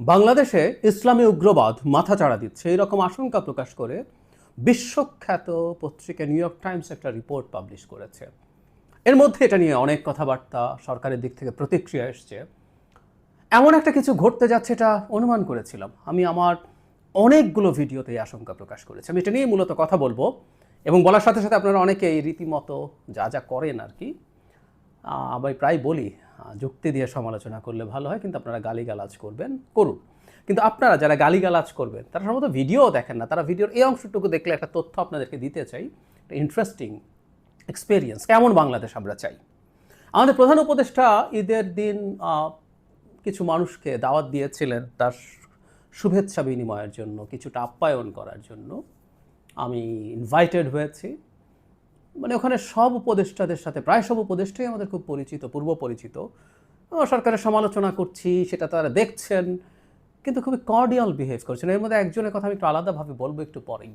বাংলাদেশে ইসলামী উগ্রবাদ মাথাচাড়া দিচ্ছে, এরকম আশঙ্কা প্রকাশ করে বিশ্বখ্যাত পত্রিকা নিউ ইয়র্ক টাইমস একটা রিপোর্ট পাবলিশ করেছে। এর মধ্যে এটা নিয়ে অনেক কথাবার্তা সরকারের দিক থেকে প্রতিক্রিয়া এসছে। এমন একটা কিছু ঘটতে যাচ্ছে এটা অনুমান করেছিলাম। আমি আমার অনেকগুলো ভিডিওতে এই আশঙ্কা প্রকাশ করেছি। আমি এটা নিয়ে মূলত কথা বলব এবং বলার সাথে সাথে আপনারা অনেকেই রীতিমতো যা যা করেন আর কি আমি প্রায় বলি। যুক্তি দিয়ে সমালোচনা করলে ভালো হয়, কিন্তু আপনারা গালিগালাজ করবেন, করুন। কিন্তু আপনারা যারা গালিগালাজ করবেন, তারা সম্ভবত ভিডিও দেখেন না, তারা ভিডিওর এই অংশটুকু দেখলে একটা তথ্য আপনাদেরকে দিতে চাই, একটা ইন্টারেস্টিং এক্সপিরিয়েন্স কেমন বাংলাদেশ আমরা চাই। আমাদের প্রধান উপদেষ্টা ঈদের দিন কিছু মানুষকে দাওয়াত দিয়েছিলেন তার শুভেচ্ছা বিনিময়ের জন্য, কিছুটা আপ্যায়ন করার জন্য। আমি ইনভাইটেড হয়েছি। মানে ওখানে সব উপদেষ্টাদের সাথে, প্রায় সব উপদেষ্টাই আমাদের খুব পরিচিত, পূর্ব পরিচিত। সরকারের সমালোচনা করছি, সেটা তারা দেখছেন, কিন্তু খুবই কর্ডিয়াল বিহেভ করছেন। এর মধ্যে একজনের কথা আমি একটু আলাদাভাবে বলব একটু পরেই।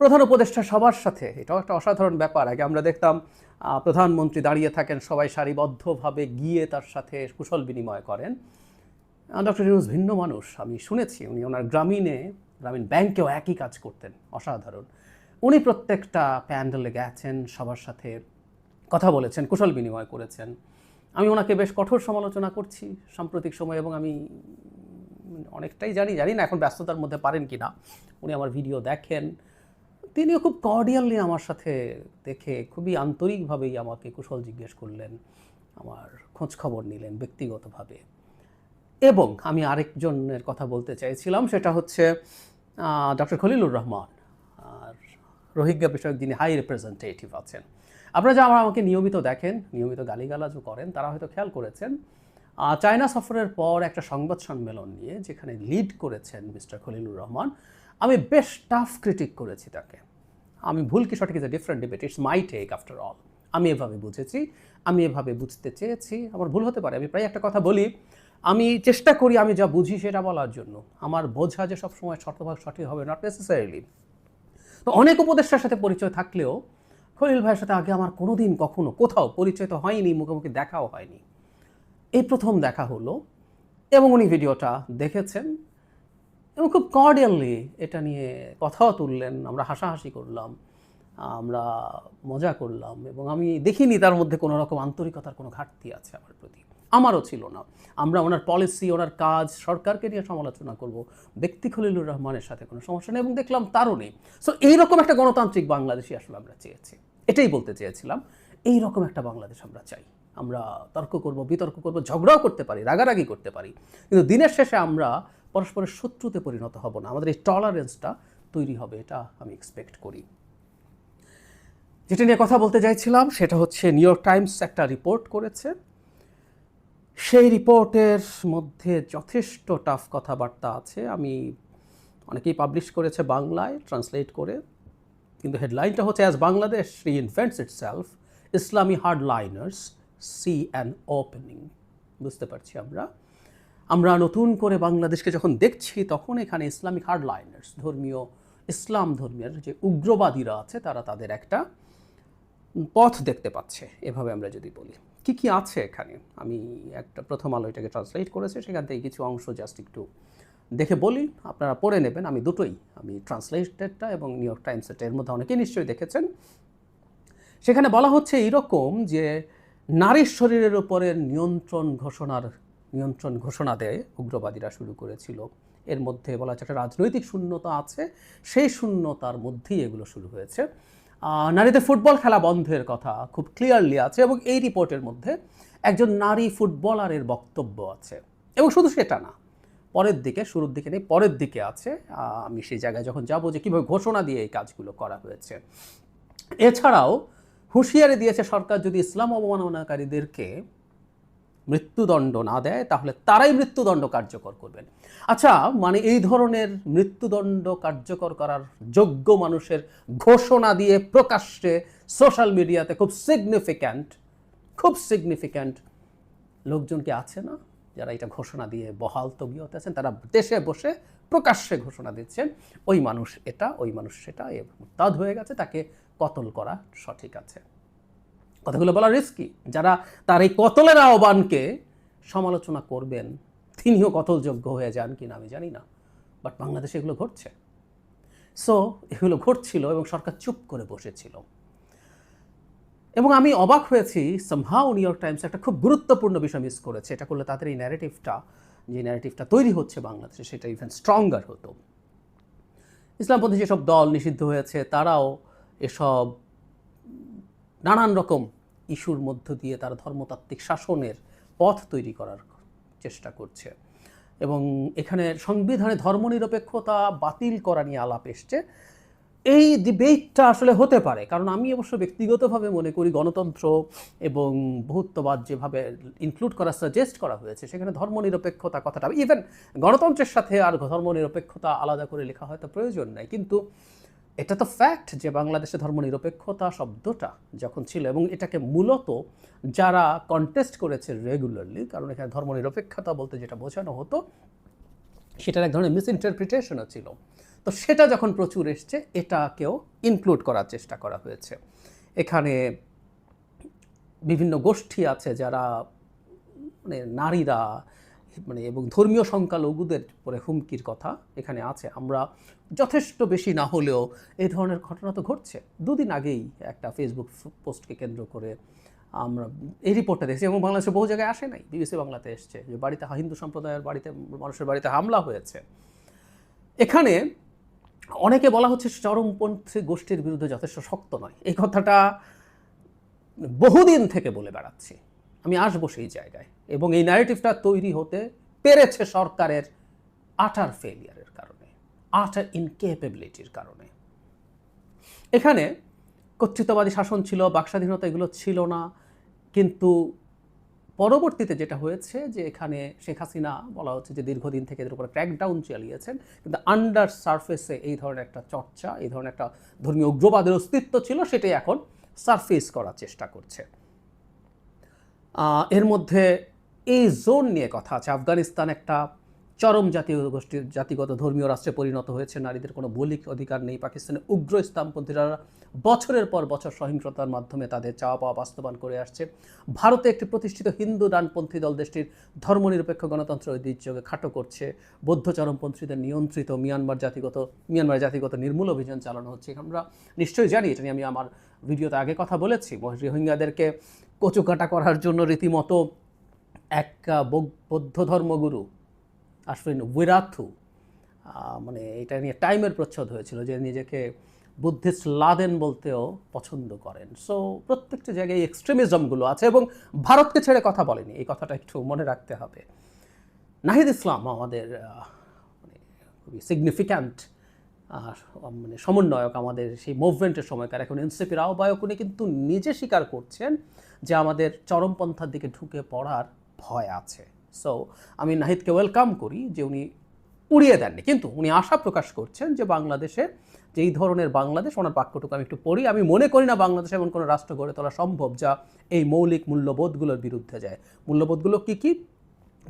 প্রধান উপদেষ্টা সবার সাথে, এটাও একটা অসাধারণ ব্যাপার। আগে আমরা দেখতাম প্রধানমন্ত্রী দাঁড়িয়ে থাকেন, সবাই সারিবদ্ধভাবে গিয়ে তার সাথে কুশল বিনিময় করেন। ডক্টর ইউনুস ভিন্ন মানুষ, আমি শুনেছি, উনি ওনার গ্রামীণে, গ্রামীণ ব্যাংকেও একই কাজ করতেন, অসাধারণ। উনি প্রত্যেকটা প্যান্ডেলে গেছেন, সবার সাথে কথা বলেছেন, কুশল বিনিময় করেছেন। আমি ওনাকে বেশ কঠোর সমালোচনা করছি সাম্প্রতিক সময় এবং আমি অনেকটাই জানি জানি না এখন ব্যস্ততার মধ্যে পারেন কি না। উনি আমার ভিডিও দেখেন। তিনিও খুব কর্ডিয়ালি আমার সাথে দেখে খুবই আন্তরিকভাবেই আমাকে কুশল জিজ্ঞেস করলেন, আমার খোঁজ খবর নিলেন ব্যক্তিগতভাবে। এবং আমি আরেকজনের কথা বলতে চাইছিলাম, সেটা হচ্ছে ডক্টর খলিলুর রহমান, আর রোহিঙ্গা বিষয়ক যিনি হাই রিপ্রেজেন্টেটিভ আছেন। আপনারা যারা আমাকে নিয়মিত দেখেন, নিয়মিত গালিগালাজও করেন, তারা হয়তো খেয়াল করেছেন চায়না সফরের পর একটা সংবাদ সম্মেলন নিয়ে যেখানে লিড করেছেন মিস্টার খলিলুর রহমান, আমি বেশ টাফ ক্রিটিক করেছি তাকে। আমি ভুল কি সঠিক is a different debate it's my take after all আমি এভাবে বুঝেছি, আমি এভাবে বুঝতে চেয়েছি, আমার ভুল হতে পারে। আমি প্রায় একটা কথা বলি, আমি চেষ্টা করি আমি যা বুঝি সেটা বলার জন্য। আমার বোঝা যে সবসময় শতভাগ সঠিক হবে নট নেসেসারিলি তো অনেক উপদেষ্টার সাথে পরিচয় থাকলেও খলিল ভাইয়ের সাথে আগে আমার কোনোদিন কখনো কোথাও পরিচয় তো হয়নি, মুখোমুখি দেখাও হয়নি। এই প্রথম দেখা হলো এবং উনি ভিডিওটা দেখেছেন এবং খুব কর্ডিয়ালি এটা নিয়ে কথাও তুললেন, আমরা হাসাহাসি করলাম, আমরা মজা করলাম এবং আমি দেখিনি তার মধ্যে কোনো রকম আন্তরিকতার কোনো ঘাটতি আছে আমার প্রতি। আমারও ছিল না। আমরা ওনার পলিসি ওনার কাজ, সরকারকে নিয়ে সমালোচনা করব। ব্যক্তি খলিলুর রহমানের সাথে কোনো সমস্যা নেই এবং দেখলাম তারও নেই। সো এইরকম একটা গণতান্ত্রিক বাংলাদেশই আসলে আমরা চেয়েছি। এটাই বলতে চেয়েছিলাম এই রকম একটা বাংলাদেশ আমরা চাই। আমরা তর্ক করব, বিতর্ক করব, ঝগড়াও করতে পারি, রাগারাগি করতে পারি। কিন্তু দিনের শেষে আমরা পরস্পরের শত্রুতে পরিণত হব না। আমাদের এই টলারেন্সটা তৈরি হবে, এটা আমি এক্সপেক্ট করি। যেটা নিয়ে কথা বলতে চাইছিলাম, সেটা হচ্ছে নিউ ইয়র্ক টাইমস একটা রিপোর্ট করেছে। সেই রিপোর্টের মধ্যে যথেষ্ট টাফ কথাবার্তা আছে। আমি অনেকেই পাবলিশ করেছে বাংলায় ট্রান্সলেট করে। কিন্তু হেডলাইনটা হচ্ছে as Bangladesh reinvents itself Islami hard liners see an opening বুঝতে পারছি আমরা। আমরা নতুন করে বাংলাদেশকে যখন দেখছি, তখন এখানে ইসলামিক হার্ডলাইনার্স ধর্মীয়, ইসলাম ধর্মের যে উগ্রবাদীরা আছে, তারা তাদের একটা পথ দেখতে পাচ্ছে। এভাবে আমরা যদি বলি। কি কি আছে এখানে? আমি একটা প্রথম আলো এটাকে ট্রান্সলেট করেছি, সেখান থেকে কিছু অংশ জাস্ট একটু দেখে বলি, আপনারা পড়ে নেবেন। আমি দুটোই, আমি ট্রান্সলেটেডটা এবং নিউ ইয়র্ক টাইমসেরটা এর মধ্যে অনেকেই নিশ্চয়ই দেখেছেন। সেখানে বলা হচ্ছে এইরকম যে নারীর শরীরের উপরে নিয়ন্ত্রণ ঘোষণার, নিয়ন্ত্রণ ঘোষণা দেয় উগ্রবাদীরা শুরু করেছিল। এর মধ্যে বলা হচ্ছে একটা রাজনৈতিক শূন্যতা আছে, সেই শূন্যতার মধ্যেই এগুলো শুরু হয়েছে। নারীদের ফুটবল খেলা বন্ধের কথা খুব ক্লিয়ারলি আছে এবং এই রিপোর্টের মধ্যে একজন নারী ফুটবলারের বক্তব্য আছে। এবং শুধু সেটা না, পরের দিকে, শুরুর দিকে নেই, পরের দিকে আছে আমি সেই জায়গায় যখন যাব যে কীভাবে ঘোষণা দিয়ে এই কাজগুলো করা হয়েছে। এছাড়াও হুঁশিয়ারি দিয়েছে সরকার যদি ইসলাম অবমাননাকারীদেরকে মৃত্যুদণ্ড না দেয়, তাহলে তারাই মৃত্যুদণ্ড কার্যকর করবেন। আচ্ছা মানে এই ধরনের মৃত্যুদণ্ড কার্যকর করার যোগ্য মানুষের ঘোষণা দিয়ে প্রকাশ্যে সোশ্যাল মিডিয়াতে খুব সিগনিফিক্যান্ট খুব সিগনিফিক্যান্ট লোকজন কি আছে না? যারা এটা ঘোষণা দিয়ে বহাল তবিয়তে আছেন, তারা দেশে বসে প্রকাশ্যে ঘোষণা দিচ্ছেন, ওই মানুষ এটা, ওই মানুষ সেটা, এ তাদ হয়ে গেছে, তাকে কতল করা সঠিক আছে? কথাগুলো বলা রিস্কি যারা তার এই কতলের আহ্বানকে সমালোচনা করবেন, তিনিও কতলযোগ্য হয়ে যান কিনা আমি জানি না। বাট বাংলাদেশে এগুলো ঘটছে। সো এগুলো ঘটছিল এবং সরকার চুপ করে বসেছিল। এবং আমি অবাক হয়েছি সামহাও নিউ ইয়র্ক টাইমস একটা খুব গুরুত্বপূর্ণ বিষয় মিস করেছে। এটা করলে তাদের এই ন্যারেটিভটা যে ন্যারেটিভটা তৈরি হচ্ছে বাংলাদেশে, সেটা ইভেন স্ট্রঙ্গার হতো। ইসলামপন্থী যেসব দল নিষিদ্ধ হয়েছে, তারাও এসব নানান রকম ইস্যুর মধ্য দিয়ে তারা ধর্মতাত্ত্বিক শাসনের পথ তৈরি করার চেষ্টা করছে। এবং এখানে সংবিধানে ধর্মনিরপেক্ষতা বাতিল করা নিয়ে আলাপ এসছে। এই ডিবেটটা আসলে হতে পারে, কারণ আমি অবশ্য ব্যক্তিগতভাবে মনে করি গণতন্ত্র এবং বহুত্ববাদ যেভাবে ইনক্লুড করা সাজেস্ট করা হয়েছে, সেখানে ধর্মনিরপেক্ষতা কথাটা ইভেন গণতন্ত্রের সাথে আর ধর্মনিরপেক্ষতা আলাদা করে লেখা হয়তো প্রয়োজন নাই। কিন্তু এটা তো ফ্যাক্ট যে বাংলাদেশে ধর্মনিরপেক্ষতা শব্দটা যখন ছিল এবং এটাকে মূলত যারা কন্টেস্ট করেছে রেগুলারলি কারণ এখানে ধর্মনিরপেক্ষতা বলতে যেটা বোঝানো হতো, সেটার এক ধরনের মিসইন্টারপ্রিটেশনও ছিল। তো সেটা যখন প্রচুর এসছে, এটাকেও ইনক্লুড করার চেষ্টা করা হয়েছে। এখানে বিভিন্ন গোষ্ঠী আছে যারা মানে নারীরা মানে এবং ধর্মীয় সংখ্যালঘুদের পরে হুমকির কথা এখানে আছে। আমরা যথেষ্ট বেশি না হলেও এই ধরনের ঘটনা তো ঘটছে। দুদিন আগেই একটা ফেসবুক পোস্টকে কেন্দ্র করে আমরা এই রিপোর্টটা দেখছি এবং বাংলাদেশে বহু জায়গায় আসে নাই। বিবিসি বাংলাতে এসছে যে বাড়িতে হিন্দু সম্প্রদায়ের বাড়িতে, মানুষের বাড়িতে হামলা হয়েছে। এখানে অনেকে বলা হচ্ছে চরমপন্থী গোষ্ঠীর বিরুদ্ধে যথেষ্ট শক্ত নয়। এই কথাটা বহুদিন থেকে বলে বেড়াচ্ছি। আমি আসব সেই জায়গায়। এবং এই ন্যারেটিভটা তৈরি হতে পেরেছে সরকারের আটার ফেলিয়ারের কারণে আটার ইনকেপেবিলিটির কারণে। এখানে কর্তৃত্ববাদী শাসন ছিল, বাকস্বাধীনতা এগুলো ছিল না, কিন্তু পরবর্তীতে যেটা হয়েছে যে এখানে শেখ হাসিনা বলা হচ্ছে যে দীর্ঘদিন থেকে এদের উপরে ক্র্যাকডাউন চালিয়েছেন, কিন্তু আন্ডার সারফেসে এই ধরনের একটা চর্চা, এই ধরনের একটা ধর্মীয় উগ্রবাদের অস্তিত্ব ছিল, সেটাই এখন সারফেস করার চেষ্টা করছে। এর মধ্যে এই জোন নিয়ে কথা আছে। আফগানিস্তান একটা চরম জাতীয় গোষ্ঠীর জাতিগত ধর্মীয় রাষ্ট্রে পরিণত হয়েছে। নারীদের কোনো মৌলিক অধিকার নেই। পাকিস্তানে উগ্র ইসলামপন্থীরা বছরের পর বছর সহিংসতার মাধ্যমে তাদের চাওয়া পাওয়া বাস্তবায়ন করে আসছে। ভারতে একটি প্রতিষ্ঠিত হিন্দু ডানপন্থী দল দেশটির ধর্মনিরপেক্ষ গণতন্ত্র ঐতিহ্যকে খাটো করছে। বৌদ্ধ চরমপন্থীদের নিয়ন্ত্রিত মিয়ানমার জাতিগত মিয়ানমার জাতিগত নির্মূল অভিযান চালানো হচ্ছে। আমরা নিশ্চয়ই জানি, এটা নিয়ে আমি আমার ভিডিওতে আগে কথা বলেছি। রোহিঙ্গাদেরকে কচুকাটা করার জন্য রীতিমতো এক বৌদ্ধ ধর্মগুরু আশফিন উইরাথু মানে এটা নিয়ে টাইমের প্রচ্ছদ হয়েছিল যে নিজেকে বুদ্ধিস্ট লাদেন বলতেও পছন্দ করেন। সো প্রত্যেকটা জায়গায় এক্সট্রিমিজমগুলো আছে এবং ভারতকে ছেড়ে কথা বলেনি, এই কথাটা একটু মনে রাখতে হবে। নাহিদ ইসলাম আমাদের মানে খুবই সিগনিফিক্যান্ট মানে সমন্বয়ক আমাদের সেই মুভমেন্টের সময়কার। এখন এনসিপির আহ্বায়ক উনি কিন্তু নিজে স্বীকার করছেন যে আমাদের চরমপন্থার দিকে ঢুকে পড়ার ভয় আছে। সো আমি নাহিদকে ওয়েলকাম করি যে উনি উড়িয়ে দেননি। কিন্তু উনি আশা প্রকাশ করছেন যে বাংলাদেশে যে এই ধরনের বাংলাদেশ, ওনার বাক্যটুকু আমি একটু পড়ি, আমি মনে করি না বাংলাদেশে এমন কোনো রাষ্ট্র গড়ে তোলা সম্ভব যা এই মৌলিক মূল্যবোধগুলোর বিরুদ্ধে যায়। মূল্যবোধগুলো কী কী?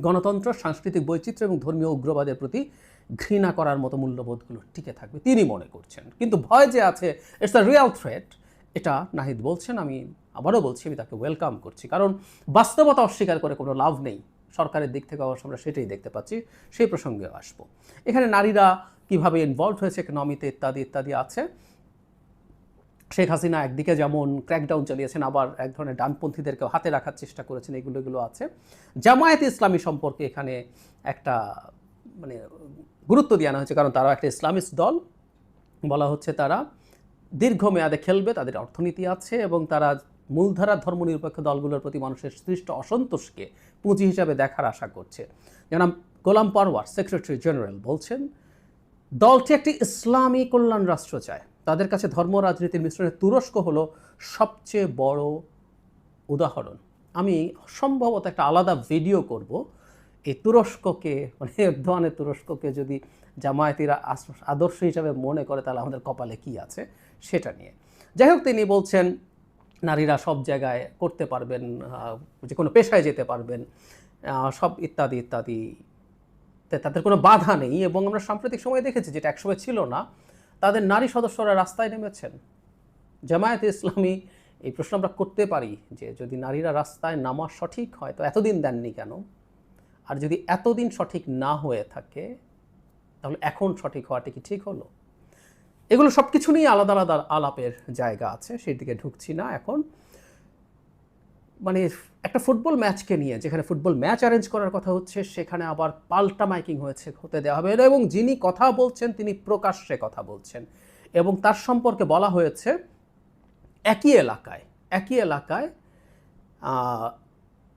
গণতন্ত্র, সাংস্কৃতিক বৈচিত্র্য এবং ধর্মীয় উগ্রবাদের প্রতি ঘৃণা করার মতো মূল্যবোধগুলো টিকে থাকবে, তিনি মনে করছেন। কিন্তু ভয় যে আছে ইটস আ রিয়াল থ্রেট এটা নাহিদ বলছেন, আমি আবারও বলছি, আমি তাকে ওয়েলকাম করছি। কারণ বাস্তবতা অস্বীকার করে কোনো লাভ নেই। সরকারের দিক থেকে অবশ্য আমরা সেটাই দেখতে পাচ্ছি, সেই প্রসঙ্গেও আসব। এখানে নারীরা কীভাবে ইনভলভ হয়েছে ইকোনমিতে ইত্যাদি ইত্যাদি আছে। শেখ হাসিনা একদিকে যেমন ক্র্যাকডাউন চালিয়েছেন, আবার এক ধরনের ডানপন্থীদেরকেও হাতে রাখার চেষ্টা করেছেন, এগুলো এগুলো আছে। জামায়াত ইসলামী সম্পর্কে এখানে একটা মানে গুরুত্ব দেওয়া হয়েছে, কারণ তারা একটা ইসলামিস্ট দল। বলা হচ্ছে তারা দীর্ঘমেয়াদে খেলবে, তাদের অর্থনীতি আছে এবং তারা মূলধারা ধর্মনিরপেক্ষ দলগুলোর প্রতি মানুষের সৃষ্ট অসন্তোষকে পুঁজি হিসাবে দেখার আশা করছে। যেমন গোলাম পারওয়ার, সেক্রেটারি জেনারেল, বলছেন, দলটি একটি ইসলামী কল্যাণ রাষ্ট্র চায়। তাদের কাছে ধর্ম রাজনীতির মিশ্রণে তুরস্ক হলো সবচেয়ে বড় উদাহরণ। আমি সম্ভবত একটা আলাদা ভিডিও করব এই তুরস্ককে মানে ধরনের তুরস্ককে যদি জামায়াতিরা আদর্শ হিসাবে মনে করে, তাহলে আমাদের কপালে কি আছে? সেটা নিয়ে। যাই হোক, তিনি বলছেন, নারীরা সব জায়গায় করতে পারবেন যে কোনো পেশায় যেতে পারবেন সব ইত্যাদি ইত্যাদি। তাদের কোনো বাধা নেই এবং আমরা সাম্প্রতিক সময় দেখেছি যেটা একসময় ছিল না, তাদের নারী সদস্যরা রাস্তায় নেমেছেন। জামায়াত ইসলামী, এই প্রশ্ন আমরা করতে পারি যে যদি নারীরা রাস্তায় নামা সঠিক হয়, তো এতদিন দেননি কেন? আর যদি এতদিন সঠিক না হয়ে থাকে, তাহলে এখন সঠিক হওয়াটা কি ঠিক হলো? এগুলো সব কিছু নিয়ে আলাদা আলাদা আলাপের জায়গা আছে, সেই দিকে ঢুকছি না এখন। মানে একটা ফুটবল ম্যাচকে নিয়ে, যেখানে ফুটবল ম্যাচ অ্যারেঞ্জ করার কথা হচ্ছে, সেখানে আবার পাল্টা মাইকিং হয়েছে, হতে দেওয়া হবে এবং যিনি কথা বলছেন, তিনি প্রকাশ্যে কথা বলছেন। এবং তার সম্পর্কে বলা হয়েছে, একই এলাকায় একই এলাকায়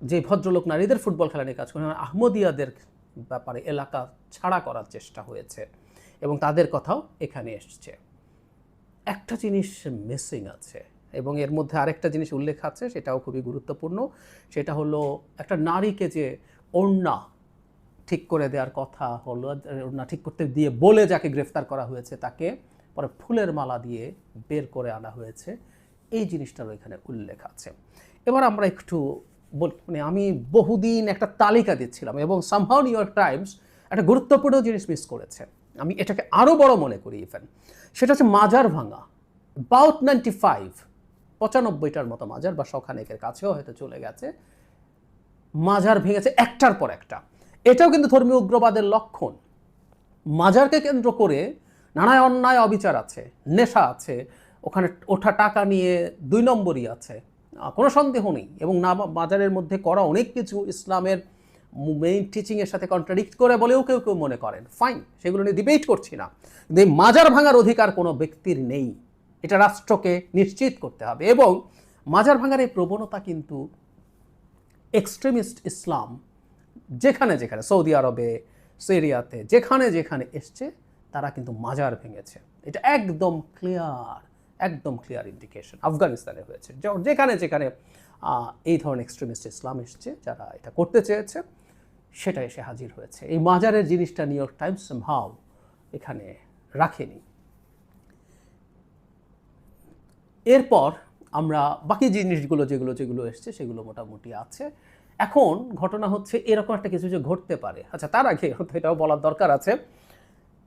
যে ভদ্রলোক নারীদের ফুটবল খেলা নিয়ে কাজ করেন, আহমদিয়াদের ব্যাপারে এলাকা ছাড়া করার চেষ্টা হয়েছে এবং তাদের কথাও এখানে এসছে। একটা জিনিস মিসিং আছে এবং এর মধ্যে আরেকটা জিনিস উল্লেখ আছে, সেটাও খুবই গুরুত্বপূর্ণ। সেটা হলো একটা নারীকে যে ওড়না ঠিক করে দেওয়ার কথা হলো, ওড়না ঠিক করতে দিয়ে বলে যাকে গ্রেফতার করা হয়েছে, তাকে পরে ফুলের মালা দিয়ে বের করে আনা হয়েছে। এই জিনিসটারও এখানে উল্লেখ আছে। এবার আমরা একটু মানে আমি বহুদিন একটা তালিকা দিচ্ছিলাম এবং সামহাও নিউ ইয়র্ক টাইমস একটা গুরুত্বপূর্ণ জিনিস মিস করেছে। আমি এটাকে আরও বড় মনে করি ইভেন সেটা হচ্ছে মাজার ভাঙা। বাউট নাইনটি ফাইভ পঁচানব্বইটার মতো মাজার বা শখানেকের কাছেও হয়তো চলে গেছে। মাজার ভেঙেছে একটার পর একটা। এটাও কিন্তু ধর্মীয় উগ্রবাদের লক্ষণ। মাজারকে কেন্দ্র করে নানা অন্যায় অবিচার আছে, নেশা আছে, ওখানে ওঠা টাকা নিয়ে দুই নম্বরই আছে। কোনো সন্দেহ নেই এবং না মাজারের মধ্যে করা অনেক কিছু ইসলামের মেইন টিচিংয়ের সাথে কন্ট্রাডিক্ট করে বলেও কেউ কেউ মনে করেন। ফাইন সেগুলো নিয়ে ডিবেট করছি না। কিন্তু এই মাজার ভাঙার অধিকার কোনো ব্যক্তির নেই। এটা রাষ্ট্রকে নিশ্চিত করতে হবে এবং মাজার ভাঙার এই প্রবণতা কিন্তু এক্সট্রিমিস্ট ইসলাম যেখানে যেখানে, সৌদি আরবে, সিরিয়াতে, যেখানে যেখানে এসছে, তারা কিন্তু মাজার ভেঙেছে। এটা একদম ক্লিয়ার একদম ক্লিয়ার ইন্ডিকেশন আফগানিস্তানে হয়েছে। যেখানে যেখানে এই ধরনের এক্সট্রিমিস্ট ইসলাম এসছে, যারা এটা করতে চেয়েছে, সেটা এসে হাজির হয়েছে। এই মাজারের জিনিসটা নিউ ইয়র্ক টাইমস ভাও এখানে রাখেনি। এরপর আমরা বাকি জিনিসগুলো যেগুলো যেগুলো এসছে, সেগুলো মোটামুটি আছে। এখন ঘটনা হচ্ছে এরকম একটা কিছু যে ঘটতে পারে। আচ্ছা তার আগে এটাও বলার দরকার আছে।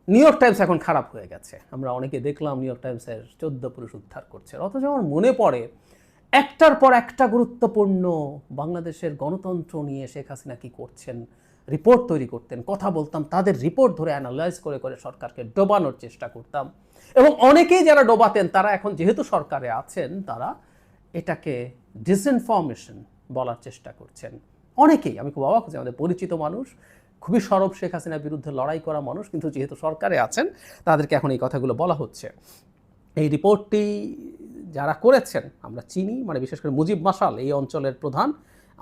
নিউ ইয়র্ক টাইমস এখন খারাপ হয়ে গেছে। আমরা অনেকে দেখলাম নিউ ইয়র্ক টাইমসের চোদ্দ পুরুষ উদ্ধার করছে। অথচ আমার মনে পড়ে, একটার পর একটা গুরুত্বপূর্ণ বাংলাদেশের গণতন্ত্র নিয়ে শেখ হাসিনা কি করছেন, রিপোর্ট তৈরি করতেন, কথা বলতাম, তাদের রিপোর্ট ধরে অ্যানালাইজ করে করে সরকারকে ডোবানোর চেষ্টা করতাম। এবং অনেকেই যারা ডোবাতেন, তারা এখন যেহেতু সরকারে আছেন, তারা এটাকে ডিসইনফরমেশন বলার চেষ্টা করছেন। অনেকেই, আমি খুব অবাক হচ্ছি, আমাদের পরিচিত মানুষ খুবই সরব শেখ হাসিনার বিরুদ্ধে লড়াই করা মানুষ, কিন্তু যেহেতু সরকারে আছেন, তাদেরকে এখন এই কথাগুলো বলা হচ্ছে। এই রিপোর্টটি যারা করেছেন, আমরা চিনি মানে বিশেষ করে মুজিব মাসাল এই অঞ্চলের প্রধান,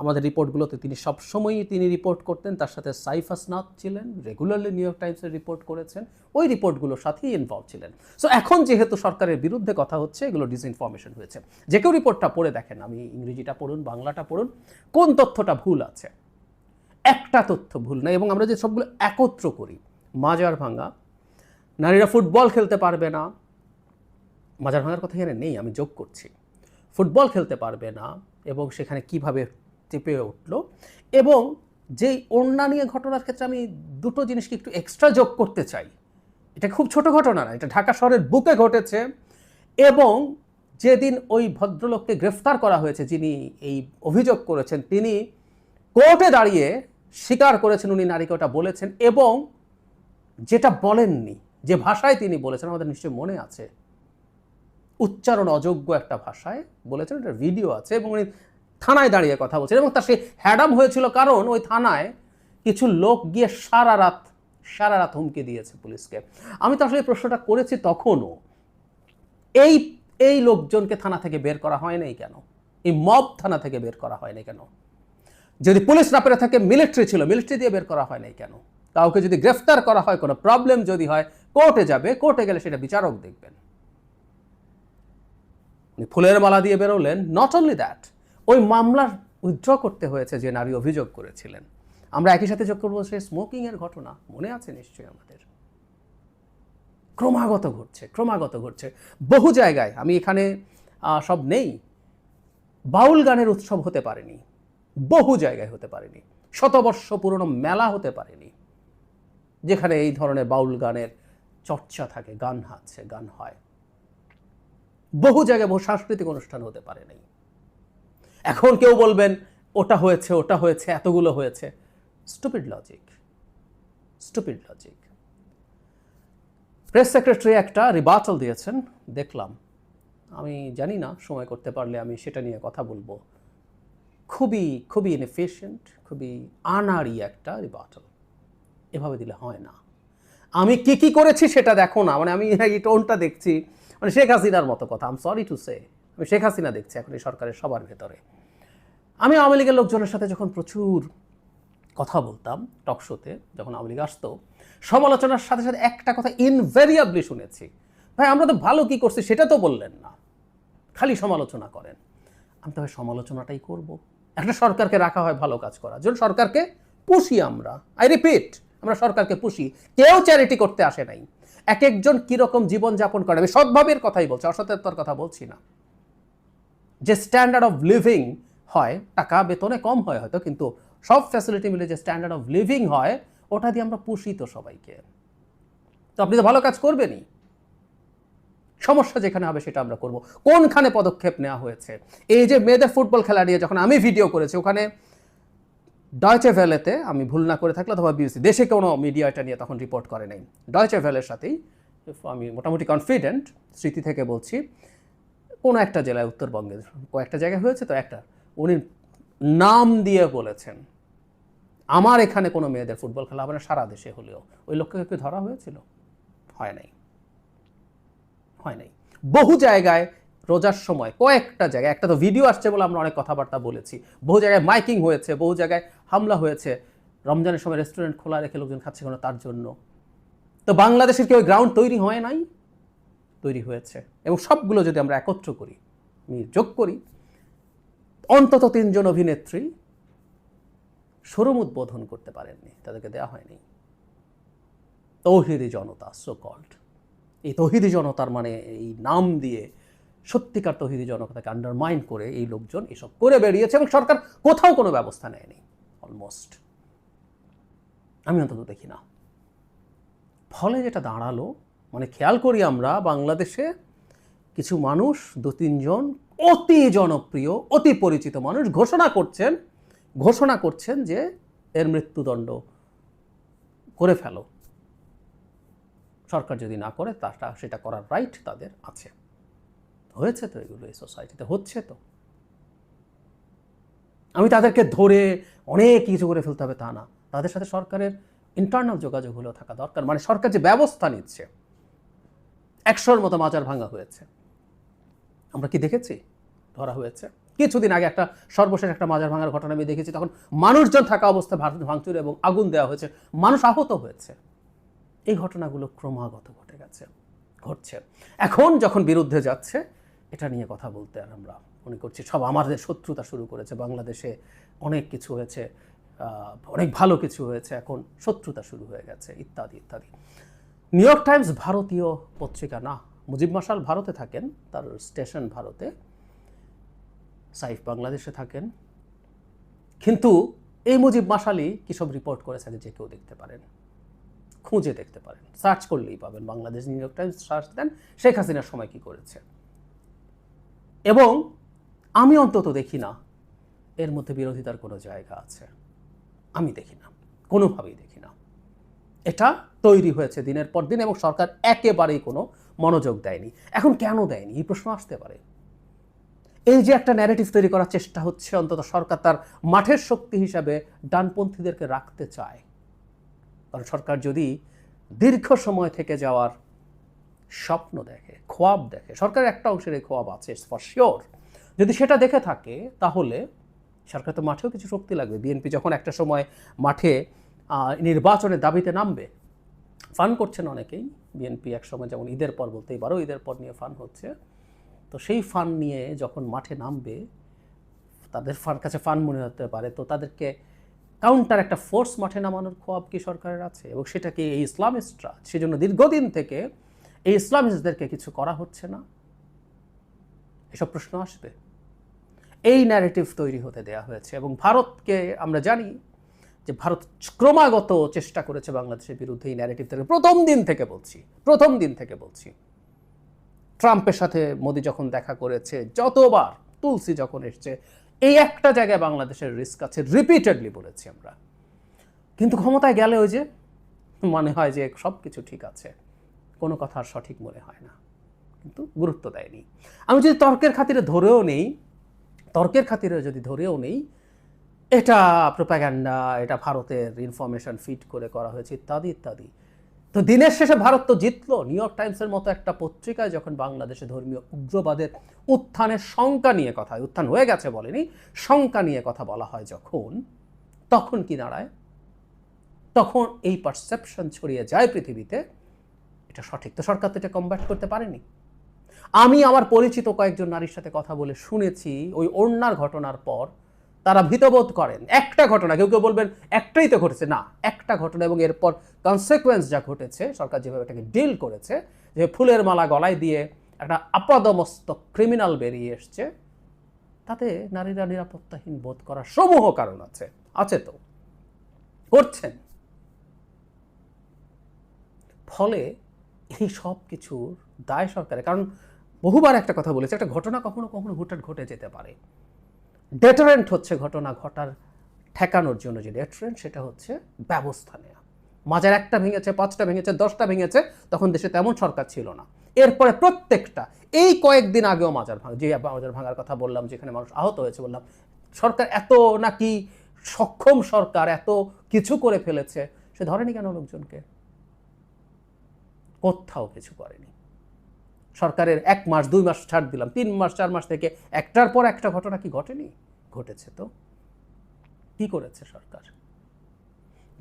আমাদের রিপোর্টগুলোতে তিনি সবসময়ই তিনি রিপোর্ট করতেন। তার সাথে সাইফ আসনাথ ছিলেন, রেগুলারলি নিউ ইয়র্ক টাইমসের রিপোর্ট করেছেন। ওই রিপোর্টগুলোর সাথেই ইনভলভ ছিলেন। সো এখন যেহেতু সরকারের বিরুদ্ধে কথা হচ্ছে, এগুলো ডিসইনফরমেশন হয়েছে। যে কেউ রিপোর্টটা পড়ে দেখেন, আমি ইংরেজিটা পড়ুন, বাংলাটা পড়ুন, কোন তথ্যটা ভুল আছে? একটা তথ্য ভুল না, এবং আমরা যে সবগুলো একত্র করি, মাজার ভাঙা, নারীরা ফুটবল খেলতে পারবে না, মাজার ভাঙার কথা এখানে নেই, আমি যোগ করছি, ফুটবল খেলতে পারবে না, এবং সেখানে কীভাবে চেপে উঠল, এবং যেই ওড়না নিয়ে ঘটনার ক্ষেত্রে আমি দুটো জিনিসকে একটু এক্সট্রা যোগ করতে চাই, এটা খুব ছোট ঘটনা না, এটা ঢাকা শহরের বুকে ঘটেছে, এবং যেদিন ওই ভদ্রলোককে গ্রেফতার করা হয়েছে, যিনি এই অভিযোগ করেছেন, তিনি কোর্টে দাঁড়িয়ে স্বীকার করেছেন উনি নারীকে, ওটা বলেছেন এবং যেটা বলেননি, যে ভাষায় তিনি বলেছেন, আমাদের নিশ্চয়ই মনে আছে, উচ্চারণ অযোগ্য একটা ভাষায় বলেছেন এটা ভিডিও আছে এবং উনি থানায় দাঁড়িয়ে কথা বলছেন এবং তার সেই হ্যাডাম হয়েছিল কারণ ওই থানায় কিছু লোক গিয়ে সারা রাত সারা রাত হুমকি দিয়েছে পুলিশকে। আমি তো আসলে প্রশ্নটা করেছি তখনও। এই এই লোকজনকে থানা থেকে বের করা হয় নাই কেন? এই মব থানা থেকে বের করা হয় নাই কেন? যদি পুলিশ না পেরে থাকে মিলিটারি ছিল। মিলিটারি দিয়ে বের করা হয় নাই কেন? কাউকে যদি গ্রেফতার করা হয়, কোনো প্রবলেম যদি হয় কোর্টে যাবে। কোর্টে গেলে সেটা বিচারক দেখবেন। ফুলের মালা দিয়ে বেরোলেন। নট অনলি দ্যাট ওই মামলার উইথড্র করতে হয়েছে যে নারী অভিযোগ করেছিলেন। আমরা একই সাথে যোগ করব সেই স্মোকিংয়ের ঘটনা। মনে আছে নিশ্চয়ই আমাদের? ক্রমাগত ঘটছে ক্রমাগত ঘটছে। বহু জায়গায়, আমি এখানে সব নেই। বাউল গানের উৎসব হতে পারেনি। বহু জায়গায় হতে পারেনি। শতবর্ষ পুরনো মেলা হতে পারেনি। যেখানে এই ধরনের বাউল গানের চর্চা থাকে, গান হাচ্ছে গান হয়। বহু জায়গায় বহু সাংস্কৃতিক অনুষ্ঠান হতে পারে নাই। এখন কেউ বলবেন, ওটা হয়েছে ওটা হয়েছে, এতগুলো হয়েছে। Stupid logic stupid logic press secretary একটা রিবাচল দিয়েছেন। দেখলাম। আমি জানি না, সময় করতে পারলে আমি সেটা নিয়ে কথা বলব। খুবই খুবই ইনএফিশিয়েন্ট খুবই আনাড়ি একটা রিবাটল এভাবে দিলে হয় না। আমি কি কি করেছি সেটা দেখো না। মানে আমি এই টোনটা দেখছি। মানে শেখ হাসিনার মতো কথা আম সরি টু সে আমি শেখ হাসিনা দেখছি এখন এই সরকারের সবার ভেতরে। আমি আওয়ামী লীগের লোকজনের সাথে যখন প্রচুর কথা বলতাম টক শোতে যখন আওয়ামী লীগ আসতো, সমালোচনার সাথে সাথে একটা কথা ইনভেরিয়াবলি শুনেছি। ভাই, আমরা তো ভালো কি করছি সেটা তো বললেন না। খালি সমালোচনা করেন। আমি তবে সমালোচনাটাই করব। একটা সরকারকে রাখা হয় ভালো কাজ করার জন্য। সরকারকে পুষি আমরা। আই রিপিট আমরা সরকারকে পুষি। কেউ চ্যারিটি করতে আসে নাই। এক একজন কীরকম জীবনযাপন করে? আমি সদ্ভাবের কথাই বলছি অসততার কথা বলছি না। যে স্ট্যান্ডার্ড অফ লিভিং হয়, টাকা বেতনে কম হয় হয়তো, কিন্তু সব ফ্যাসিলিটি মিলে যে স্ট্যান্ডার্ড অফ লিভিং হয়, ওটা দিয়ে আমরা পুষি তো সবাইকে। তো আপনি তো ভালো কাজ করবেনই। সমস্যা যেখানে হবে সেটা আমরা করব। কোনখানে পদক্ষেপ নেওয়া হয়েছে? এই যে মেয়েদের ফুটবল খেলা নিয়ে যখন আমি ভিডিও করেছি, ওখানে ডয়চে ভ্যালেতে আমি ভুল না করে থাকলে অথবা বিবিসি দেশে কোনো মিডিয়া এটা নিয়ে তখন রিপোর্ট করে নাই। ডয়চে ভ্যালের সাথেই আমি মোটামুটি কনফিডেন্ট স্মৃতি থেকে বলছি, কোনো একটা জেলায় উত্তরবঙ্গের কয়েকটা জায়গায় হয়েছে তো একটা, উনি নাম দিয়ে বলেছেন, আমার এখানে কোনো মেয়েদের ফুটবল খেলা হবে না, সারা দেশে হলেও। ওই লোককে কি ধরা হয়েছিল? হয় নাই। হয় নাই। বহু জায়গায় রোজার সময়, কয়েকটা জায়গায়, একটা তো ভিডিও আসছে বলে আমরা অনেক কথাবার্তা বলেছি। বহু জায়গায় মাইকিং হয়েছে, বহু জায়গায় হামলা হয়েছে। রমজানের সময় রেস্টুরেন্ট খোলা রেখে লোকজন খাচ্ছে কেন তার জন্য? তো বাংলাদেশের কি ওই গ্রাউন্ড তৈরি হয় নাই? তৈরি হয়েছে। এবং সবগুলো যদি আমরা একত্র করি যোগ করি, অন্তত তিনজন অভিনেত্রী শোরুম উদ্বোধন করতে পারেননি, তাদেরকে দেওয়া হয়নি। তৌহিদি জনতা সো কল্ড এই তহিদি জনতার মানে এই নাম দিয়ে সত্যিকার তহিদি জনতাকে আন্ডারমাইন করে এই লোকজন এসব করে বেরিয়েছে এবং সরকার কোথাও কোনো ব্যবস্থা নেয়নি অলমোস্ট আমি অন্তত দেখি না। ফলে যেটা দাঁড়াল মানে খেয়াল করি আমরা বাংলাদেশে কিছু মানুষ, দু তিনজন অতি জনপ্রিয়, অতি পরিচিত মানুষ ঘোষণা করছেন ঘোষণা করছেন যে এর মৃত্যুদণ্ড করে ফেলো। সরকার যদি না করে তাটা সেটা করার রাইট তাদের আছে। হয়েছে তো এগুলো, এই সোসাইটিতে হচ্ছে তো। আমি তাদেরকে ধরে অনেক কিছু করে ফেলতে হবে তা না। তাদের সাথে সরকারের ইন্টারনাল যোগাযোগ হলেও থাকা দরকার। মানে সরকার যে ব্যবস্থা নিচ্ছে, একশোর মতো মাজার ভাঙা হয়েছে। আমরা কি দেখেছি? ধরা হয়েছে। কিছুদিন আগে একটা সর্বশেষ একটা মাজার ভাঙার ঘটনা আমি দেখেছি, তখন মানুষজন থাকা অবস্থায় ভাঙ- ভাঙচুর এবং আগুন দেওয়া হয়েছে। মানুষ আহত হয়েছে। এই ঘটনাগুলো ক্রমাগত ঘটে গেছে, ঘটছে। এখন যখন বিরুদ্ধে যাচ্ছে, এটা নিয়ে কথা বলতে আর আমরা মনে করছি সব আমাদের শত্রুতা শুরু করেছে। বাংলাদেশে অনেক কিছু হয়েছে অনেক ভালো কিছু হয়েছে, এখন শত্রুতা শুরু হয়ে গেছে, ইত্যাদি ইত্যাদি। নিউ ইয়র্ক টাইমস ভারতীয় পত্রিকা, না, মুজিব মাসাল ভারতে থাকেন, তার স্টেশন ভারতে। সাইফ বাংলাদেশে থাকেন। কিন্তু এই মুজিব মাসালি কী সব রিপোর্ট করেছে যে কেউ দেখতে পারেন। খুঁজে দেখতে পারেন। সার্চ করলেই পাবেন Bangladesh New York Times search দেন শেখ হাসিনার সময় কি করেছে। এবং আমি অন্তত দেখি না, এর মধ্যে বিরোধিতার কোনো জায়গা আছে। আমি দেখি না, কোনোভাবেই দেখি না। এটা তৈরি হয়েছে দিনের পর দিন এবং সরকার একেবারেই কোনো মনোযোগ দেয়নি। এখন কেন দেয়নি? এই প্রশ্ন আসতে পারে। এই যে একটা ন্যারেটিভ তৈরি করার চেষ্টা হচ্ছে, অন্তত সরকার তার মাঠের শক্তি হিসাবে ডানপন্থীদেরকে রাখতে চায়। কারণ সরকার যদি দীর্ঘ সময় থেকে যাওয়ার স্বপ্ন দেখে, খোয়াব দেখে, সরকারের একটা অংশের এই খোয়াব আছে ফর শিওর যদি সেটা দেখে থাকে, তাহলে সরকার তো মাঠেও কিছু শক্তি লাগবে। বিএনপি যখন একটা সময় মাঠে নির্বাচনের দাবিতে নামবে ফান করছেন অনেকেই। বিএনপি এক সময় যেমন ঈদের পর বলতে এবারও ঈদের পর নিয়ে ফান হচ্ছে। তো সেই ফান নিয়ে যখন মাঠে নামবে, তাদের ফান কাছে ফান মনে হতে পারে। তো তাদেরকে কাউন্টার একটা ফোর্স মাঠে নামানোর খোয়াব কি সরকারের আছে? এবং সেটা কি এই ইসলামিস্টরা? সেজন্য দীর্ঘদিন থেকে এই ইসলামিস্টদেরকে কিছু করা হচ্ছে না। এসব প্রশ্ন আসবে। এই ন্যারেটিভ তৈরি হতে দেয়া হয়েছে এবং ভারতকে আমরা জানি যে ভারত ক্রমাগত চেষ্টা করেছে বাংলাদেশের বিরুদ্ধে এই ন্যারেটিভ থেকে প্রথম দিন থেকে বলছি, প্রথম দিন থেকে বলছি। ট্রাম্পের সাথে মোদি যখন দেখা করেছে, যতবার তুলসী যখন এসছে এই একটা জায়গায় বাংলাদেশের রিস্ক আছে রিপিটেডলি বলেছি আমরা। কিন্তু ক্ষমতায় গেলে ওই যে মনে হয় যে সব কিছু ঠিক আছে, কোনো কথা আর সঠিক মনে হয় না, কিন্তু গুরুত্ব দেয়নি। আমি যদি তর্কের খাতিরে ধরেও নেই, তর্কের খাতিরে যদি ধরেও নেই, এটা প্রোপাগ্যান্ডা এটা ভারতের ইনফরমেশন ফিট করে করা হয়েছে, ইত্যাদি ইত্যাদি। তো দিনের শেষে ভারত তো জিতলো। নিউ ইয়র্ক টাইমসের মতো একটা পত্রিকায় যখন বাংলাদেশে ধর্মীয় উগ্রবাদের উত্থানের শঙ্কা নিয়ে কথা উত্থান হয়ে গেছে বলেনি, শঙ্কা নিয়ে কথা বলা হয় যখন, তখন কি দাঁড়ায়? তখন এই পারসেপশন ছড়িয়ে যায় পৃথিবীতে, এটা সঠিক তো সরকার তো এটা কমব্যাট করতে পারেনি। আমি আমার পরিচিত কয়েকজন নারীর সাথে কথা বলে শুনেছি, ওই ওড়নার ঘটনার পর তারা ভীতবোধ করেন। একটা ঘটনা, কেউ কেউ বলবেন একটাই তো ঘটেছে। না, একটা ঘটনা এবং এরপর কনসিকুয়েন্স যা ঘটেছে, সরকার যেভাবে এটাকে ডিল করেছে, যে ফুলের মালা গলায় দিয়ে একটা আপাদমস্তক ক্রিমিনাল বেরিয়ে এসছে, তাতে নারীরা নিরাপত্তাহীন বোধ করার সমূহ কারণ আছে। আছে তো? করছেন ফলে এই সব কিছুর দায় সরকারের, কারণ বহুবার একটা কথা বলেছে, একটা ঘটনা কখনো কখনো হুটহাট ঘটে যেতে পারে। ডেটারেন্ট হচ্ছে ঘটনা ঘটার, ঠেকানোর জন্য যে ডেটারেন্ট সেটা হচ্ছে ব্যবস্থা নেওয়া মাজার একটা ভেঙেছে, পাঁচটা ভেঙেছে, দশটা ভেঙেছে, তখন দেশে তেমন সরকার ছিল না। এরপরে প্রত্যেকটা, এই কয়েকদিন আগেও মাজার ভাঙ, যে মাজার ভাঙার কথা বললাম, যেখানে মানুষ আহত হয়েছে বললাম, সরকার এত নাকি সক্ষম সরকার, এত কিছু করে ফেলেছে, সে ধরেনি কেন লোকজনকে? কোথাও কিছু করেনি। সরকারের এক মাস, দুই মাস ছাড় দিলাম। তিন মাস, চার মাস থেকে একটার পর একটা ঘটনা কি ঘটেনি? ঘটেছে তো। কি করেছে সরকার?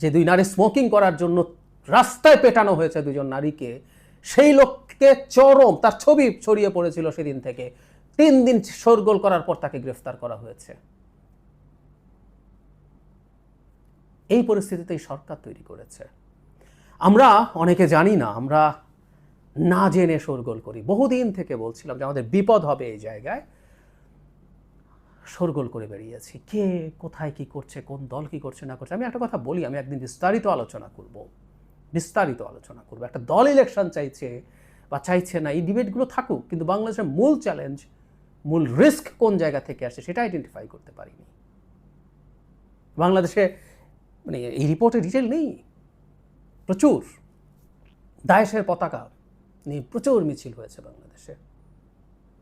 যে দুই নারী স্মোকিং করার জন্য রাস্তায় পেটানো হয়েছে দুজন নারীকে, সেই লোককে চরম, তার ছবি ছড়িয়ে পড়েছিল সেদিন থেকে। তিন দিন শোরগোল করার পর তাকে গ্রেফতার করা হয়েছে। এই পরিস্থিতিতেই সরকার তৈরি করেছে। আমরা অনেকে জানি না, আমরা না জেনে শোরগোল করি। বহুদিন থেকে বলছিলাম যে আমাদের বিপদ হবে এই জায়গায়। শোরগোল করে বেরিয়েছি। কে কোথায় কি করছে, কোন দল কি করছে, না করছে, আমি একটা কথা বলি, আমি একদিন বিস্তারিত আলোচনা করব। বিস্তারিত আলোচনা করব। একটা দল ইলেকশন চাইছে বা চাইছে না, এই ডিবেটগুলো থাকুক, কিন্তু বাংলাদেশের মূল চ্যালেঞ্জ মূল রিস্ক কোন জায়গা থেকে আসে সেটা আইডেন্টিফাই করতে পারিনি। বাংলাদেশে মানে এই রিপোর্টে ডিটেল নেই। প্রচুর। দায়েশের পতাকা। নিয়ে প্রচুর মিছিল হয়েছে বাংলাদেশে।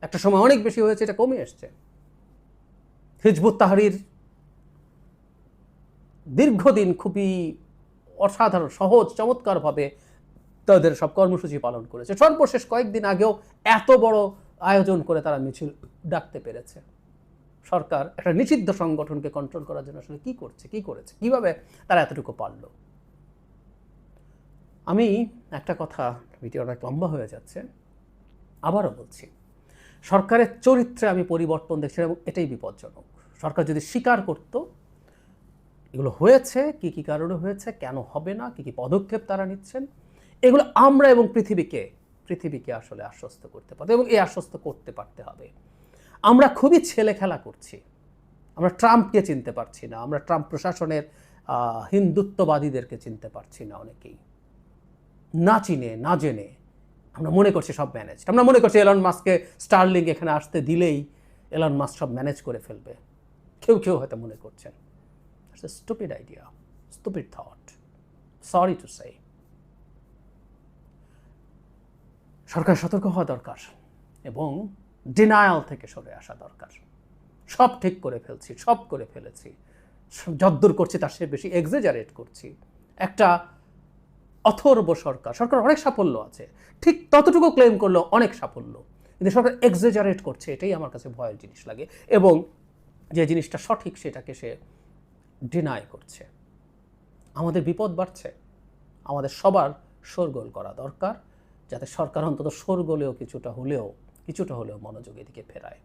একটা সময় অনেক বেশি হয়েছে, এটা কমে এসছে। হিজবুত তাহরির দীর্ঘদিন খুবই অসাধারণ, সহজ, চমৎকারভাবে তাদের সব কর্মসূচি পালন করেছে। সর্বশেষ কয়েকদিন আগেও এত বড় আয়োজন করে তারা মিছিল ডাকতে পেরেছে। সরকার একটা নিষিদ্ধ সংগঠনকে কন্ট্রোল করার জন্য আসলে কী করছে, কী করেছে, কীভাবে তারা এতটুকু পারল? আমি একটা কথা ভিডিও অনেক লম্বা হয়ে যাচ্ছে, আবারও বলছি। সরকারের চরিত্রে আমি পরিবর্তন দেখছি এবং এটাই বিপজ্জনক। সরকার যদি স্বীকার করত, এগুলো হয়েছে, কি কি কারণে হয়েছে, কেন হবে না, কি কি পদক্ষেপ তারা নিচ্ছেন, এগুলো আমরা এবং পৃথিবীকে পৃথিবীকে আসলে আশ্বস্ত করতে পারতে এবং এই আশ্বস্ত করতে পারতে হবে। আমরা খুবই ছেলে খেলা করছি। আমরা ট্রাম্পকে চিনতে পারছি না, আমরা ট্রাম্প প্রশাসনের হিন্দুত্ববাদীদেরকে চিনতে পারছি না অনেকেই। না চিনে, না জেনে আমরা মনে করছি সব ম্যানেজ আমরা মনে করছি এলন মাস্ককে স্টারলিং এখানে আসতে দিলেই এলন মাস্ক সব ম্যানেজ করে ফেলবে। কেউ কেউ হয়তো মনে করছেন। Stupid idea stupid thought sorry to say সরকার সতর্ক হওয়া দরকার এবং ডিনায়াল থেকে সরে আসা দরকার। সব ঠিক করে ফেলছি, সব করে ফেলেছি। যদ্দূর করছি তার সে বেশি এক্সেজারেট করছি। একটা অথর্ব সরকার সরকার অনেক সাফল্য আছে। ঠিক ততটুকু ক্লেম করল অনেক সাফল্য। কিন্তু সরকার এক্সেজারেট করছে, এটাই আমার কাছে ভয়ের জিনিস লাগে। এবং যে জিনিসটা সঠিক সেটাকে সে ডিনাই করছে। আমাদের বিপদ বাড়ছে। আমাদের সবার শোরগোল করা দরকার, যাতে সরকার অন্তত শোরগোলেও কিছুটা হলেও কিছুটা হলেও মনোযোগ এদিকে ফেরায়।